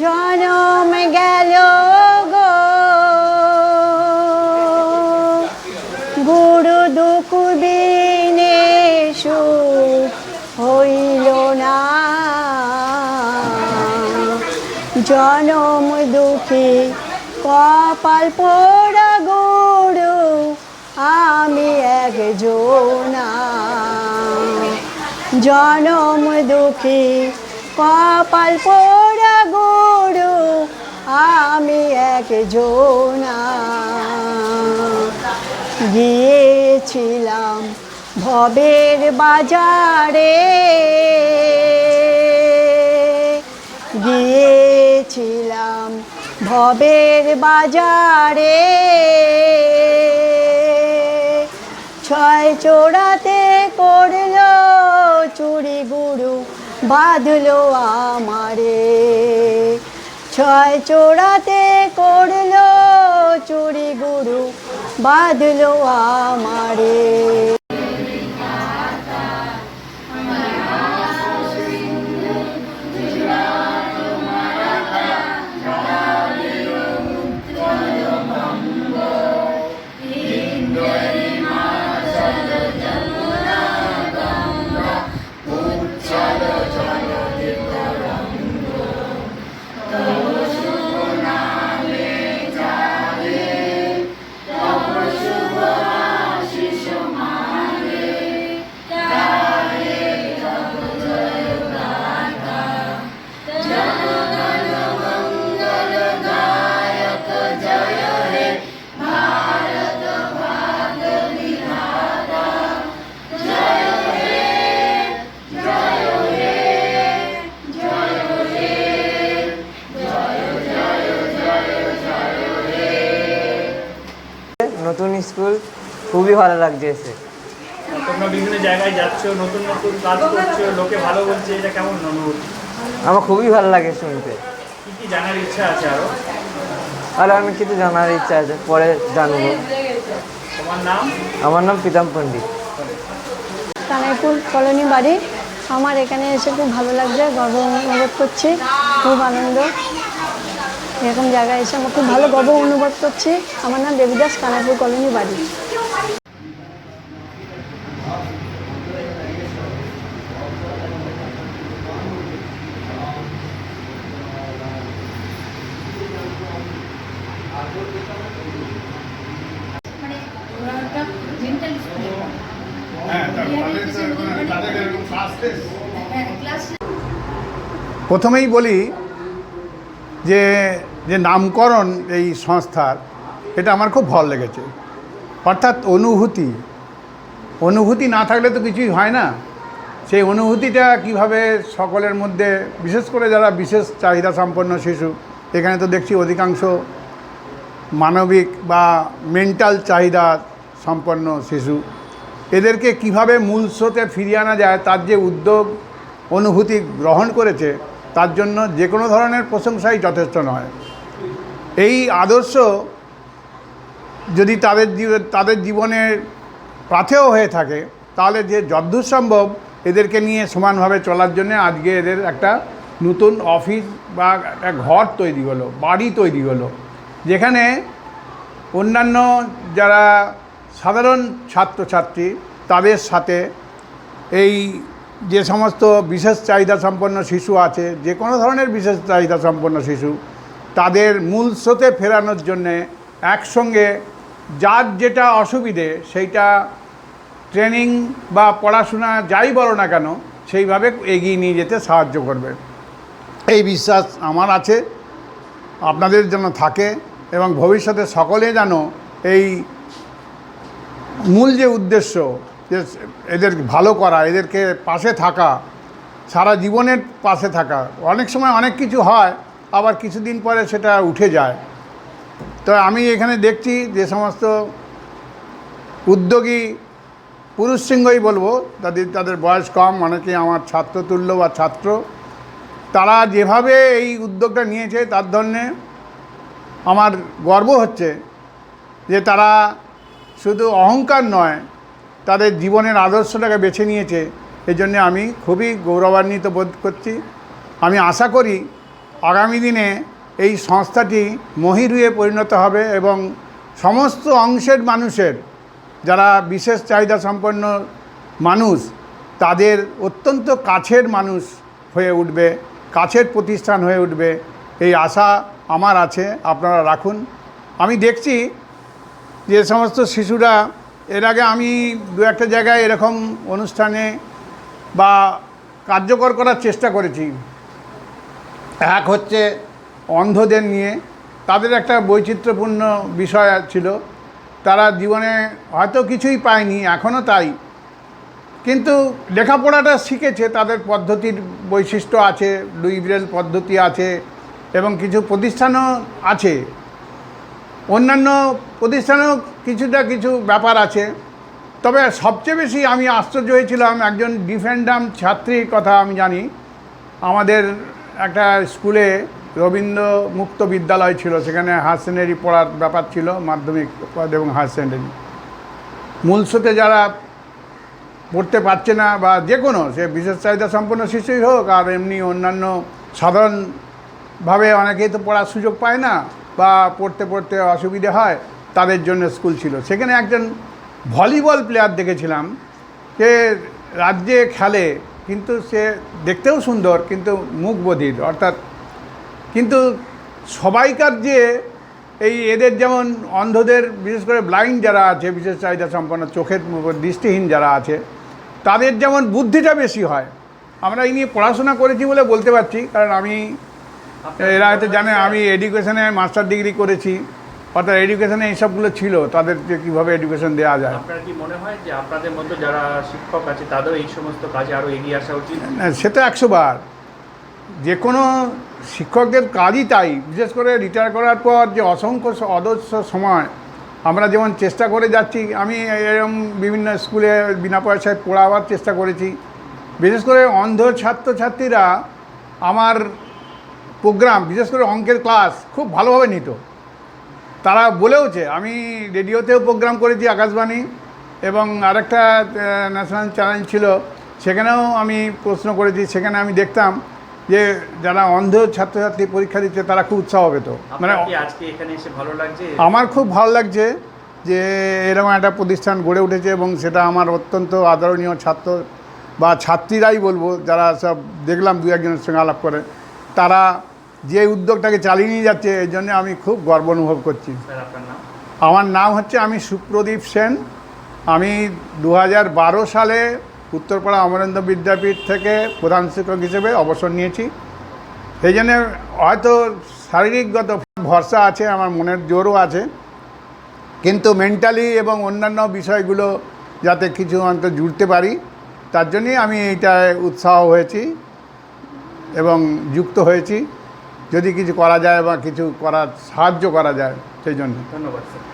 জনম গেল গো। গুরু দুঃখ দিনে সুখ হইল না। জনম দুঃখী কপাল পোড়া গুরু, আমি এক জোনা জনম দুঃখী কপাল পোড়া আমি এক জোনা গিয়েছিলাম ভবের বাজারে। গিয়েছিলাম ভবের বাজারে। ছয় চোরাতে করল চুরি গুরু, বাঁধলো আমারে। ছয় চোরাতে করল চুরি গুরু বাঁধলো আমারে। খুবই ভালো লাগছে এসে। তোমরা বিভিন্ন জায়গায় যাচ্ছ নতুন নতুন কাজ করছ লোকে ভালো বলছে এটা কেমন অনুভূতি? আমার খুবই ভালো লাগে শুনতে। কি কি জানার ইচ্ছা আছে আরও? আর অনেক কিছু জানার ইচ্ছা আছে পরে জানব। তোমার নাম? আমার নাম প্রীতম পণ্ডিত। কানাইপুর কলোনি বাড়ি। আমার এখানে এসে খুব ভালো লাগছে গর্ব অনুভব করছি খুব আনন্দ। এরকম জায়গায় এসে আমার খুব ভালো গর্ব অনুভব করছি। আমার নাম দেবীদাস কানাইপুর কলোনি বাড়ি। মানে ওরা একটা মেন্টাল স্কুলে হ্যাঁ। প্রথমেই বলি যে যে নামকরণ এই সংস্থার এটা আমার খুব ভালো লেগেছে। অর্থাৎ অনুভূতি। অনুভূতি না থাকলে তো কিছুই হয় না। সেই অনুভূতিটা কীভাবে সকলের মধ্যে বিশেষ করে যারা বিশেষ চাহিদা সম্পন্ন শিশু এখানে তো দেখছি অধিকাংশ মানবিক বা মেন্টাল চাহিদা সম্পন্ন শিশু। এদেরকে কীভাবে মূল স্রোতে ফিরিয়ে আনা যায়, তার যে উদ্যোগ, অনুভূতি গ্রহণ করেছে, তার জন্য যে কোনো ধরনের প্রশংসাই যথেষ্ট নয়। এই আদর্শ যদি তাদের তাদের জীবনের পাথেও হয়ে থাকে, তাহলে যে যদ্দূর সম্ভব এদেরকে নিয়ে সমানভাবে চলার জন্য আজকে এদের একটা নতুন অফিস বা একটা ঘর তৈরি হলো, বাড়ি তৈরি হলো। যেখানে অন্যান্য যারা সাধারণ ছাত্রছাত্রী, তাদের সাথে এই যে সমস্ত বিশেষ চাহিদা সম্পন্ন শিশু আছে, যে কোনো ধরনের বিশেষ চাহিদা সম্পন্ন শিশু, তাদের মূল স্রোতে ফেরানোর জন্যে একসঙ্গে যার যেটা অসুবিধে সেইটা ট্রেনিং বা পড়াশোনা যাই বলো না কেন, সেইভাবে এগিয়ে নিয়ে যেতে সাহায্য করবে। এই বিশ্বাস আমার আছে, আপনাদের যেন থাকে। এবং ভবিষ্যতে সকলে যেন এই মূল যে উদ্দেশ্য যে এদের ভালো করা, এদেরকে পাশে থাকা, সারা জীবনের পাশে থাকা, অনেক সময় অনেক কিছু হয়, আবার কিছুদিন পরে সেটা উঠে যায়। তো আমি এখানে দেখছি যে সমস্ত উদ্যোগী পুরুষ সিংহই বলব, তাদের তাদের বয়স কম, অনেকে আমার ছাত্র তুল্য বা ছাত্র, তারা যেভাবে এই উদ্যোগটা নিয়েছে তার ধরনে আমার গর্ব হচ্ছে যে তারা শুধু অহংকার নয়, তাদের জীবনের আদর্শটাকে বেছে নিয়েছে। এই জন্যে আমি খুবই গৌরবান্বিত বোধ করছি। আমি আশা করি আগামী দিনে এই সংস্থাটি মহিরুয়ে পরিণত হবে এবং সমস্ত অংশের মানুষের, যারা বিশেষ চাহিদা সম্পন্ন মানুষ, তাদের অত্যন্ত কাছের মানুষ হয়ে উঠবে, কাছের প্রতিষ্ঠান হয়ে উঠবে। এই আশা আমার আছে, আপনারা রাখুন। আমি দেখছি যে সমস্ত শিশুরা, এর আগে আমি দু একটা জায়গায় এরকম অনুষ্ঠানে বা কার্যকর করার চেষ্টা করেছি। এক হচ্ছে অন্ধদের নিয়ে, তাদের একটা বৈচিত্র্যপূর্ণ বিষয় ছিল। তারা জীবনে হয়তো কিছুই পায়নি এখনও তাই। কিন্তু লেখাপড়াটা শিখেছে, তাদের পদ্ধতির বৈশিষ্ট্য আছে, লুইব্রেল পদ্ধতি আছে এবং কিছু প্রতিষ্ঠানও আছে। অন্যান্য প্রতিষ্ঠানেও কিছুটা কিছু ব্যাপার আছে। তবে সবচেয়ে বেশি আমি আশ্চর্য হয়েছিলাম একজন ডিফেন্ডাম ছাত্রীর কথা আমি জানি। আমাদের একটা স্কুলে রবীন্দ্র মুক্ত বিদ্যালয় ছিল, সেখানে হায়ার সেকেন্ডারি পড়ার ব্যাপার ছিল, মাধ্যমিক এবং হায়ার সেকেন্ডারি। মূলস্রোতে যারা পড়তে পারছে না বা যে কোনো, সে বিশেষ চাহিদা সম্পন্ন শিশুই হোক আর এমনি অন্যান্য সাধারণভাবে অনেকেই তো পড়ার সুযোগ পায় না বা পড়তে পড়তে অসুবিধে হয়, তাদের জন্য স্কুল ছিল। সেখানে একজন ভলিবল প্লেয়ার দেখেছিলাম যে রাজ্যে খেলে, কিন্তু সে দেখতেও সুন্দর, কিন্তু মুখবধির অর্থাৎ কিন্তু সবাইকার যে এই এদের যেমন অন্ধদের, বিশেষ করে ব্লাইন্ড যারা আছে, বিশেষ চাহিদা সম্পন্ন, চোখের দৃষ্টিহীন যারা আছে, তাদের যেমন বুদ্ধিটা বেশি হয়। আমরা এই নিয়ে পড়াশোনা করেছি বলে বলতে পারছি, কারণ আমি এরা হয়তো জানে আমি এডুকেশনে মাস্টার ডিগ্রি করেছি। অর্থাৎ এডুকেশনে এইসবগুলো ছিল তাদের যে কীভাবে এডুকেশন দেওয়া যায়। আপনার কি মনে হয় যে আপনাদের মধ্যে যারা শিক্ষক আছে তাদেরও এই সমস্ত কাজে আরও এগিয়ে আসা উচিত? না, সে তো একশো বার। যে কোনো শিক্ষকদের কাজই তাই। বিশেষ করে রিটায়ার করার পর যে অসংখ্য অদস্য সময় আমরা যেমন চেষ্টা করে যাচ্ছি আমি এরকম বিভিন্ন স্কুলে বিনা পয়সায় পড়াবার চেষ্টা করেছি। বিশেষ করে অন্ধ ছাত্রছাত্রীরা আমার প্রোগ্রাম বিশেষ করে অঙ্কের ক্লাস খুব ভালোভাবে নিত। তারা বলেওছে আমি রেডিওতেও প্রোগ্রাম করেছি আকাশবাণী এবং আরেকটা ন্যাশনাল চ্যানেল ছিল সেখানেও আমি প্রশ্ন করেছি সেখানে আমি দেখতাম যে যারা অন্ধ ছাত্রছাত্রী পরীক্ষা দিচ্ছে তারা খুব উৎসাহ পেত। মানে আজকে এখানে এসে ভালো লাগছে? আমার খুব ভালো লাগছে যে এরকম একটা প্রতিষ্ঠান গড়ে উঠেছে এবং সেটা আমার অত্যন্ত আদরণীয় ছাত্র বা ছাত্রীরাই বলব যারা সব দেখলাম দু একজনের সঙ্গে আলাপ করে। তারা যে উদ্যোগটাকে চালিয়ে নিয়ে যাচ্ছে এই জন্য আমি খুব গর্ব অনুভব করছি। আমার নাম হচ্ছে আমি সুপ্রদীপ সেন। আমি দু হাজার বারো সালে উত্তরপাড়া অমরেন্দ্র বিদ্যাপীঠ থেকে প্রধান শিক্ষক হিসেবে অবসর নিয়েছি। সেই জন্য হয়তো শারীরিকগত ভরসা আছে আমার মনের জোরও আছে। কিন্তু মেন্টালি এবং অন্যান্য বিষয়গুলো যাতে কিছু অন্তত জুড়তে পারি তার জন্যই আমি এইটায় উৎসাহ হয়েছি এবং যুক্ত হয়েছি। যদি কিছু করা যায় বা কিছু করার সাহায্য করা যায় সেই জন্য। ধন্যবাদ স্যার।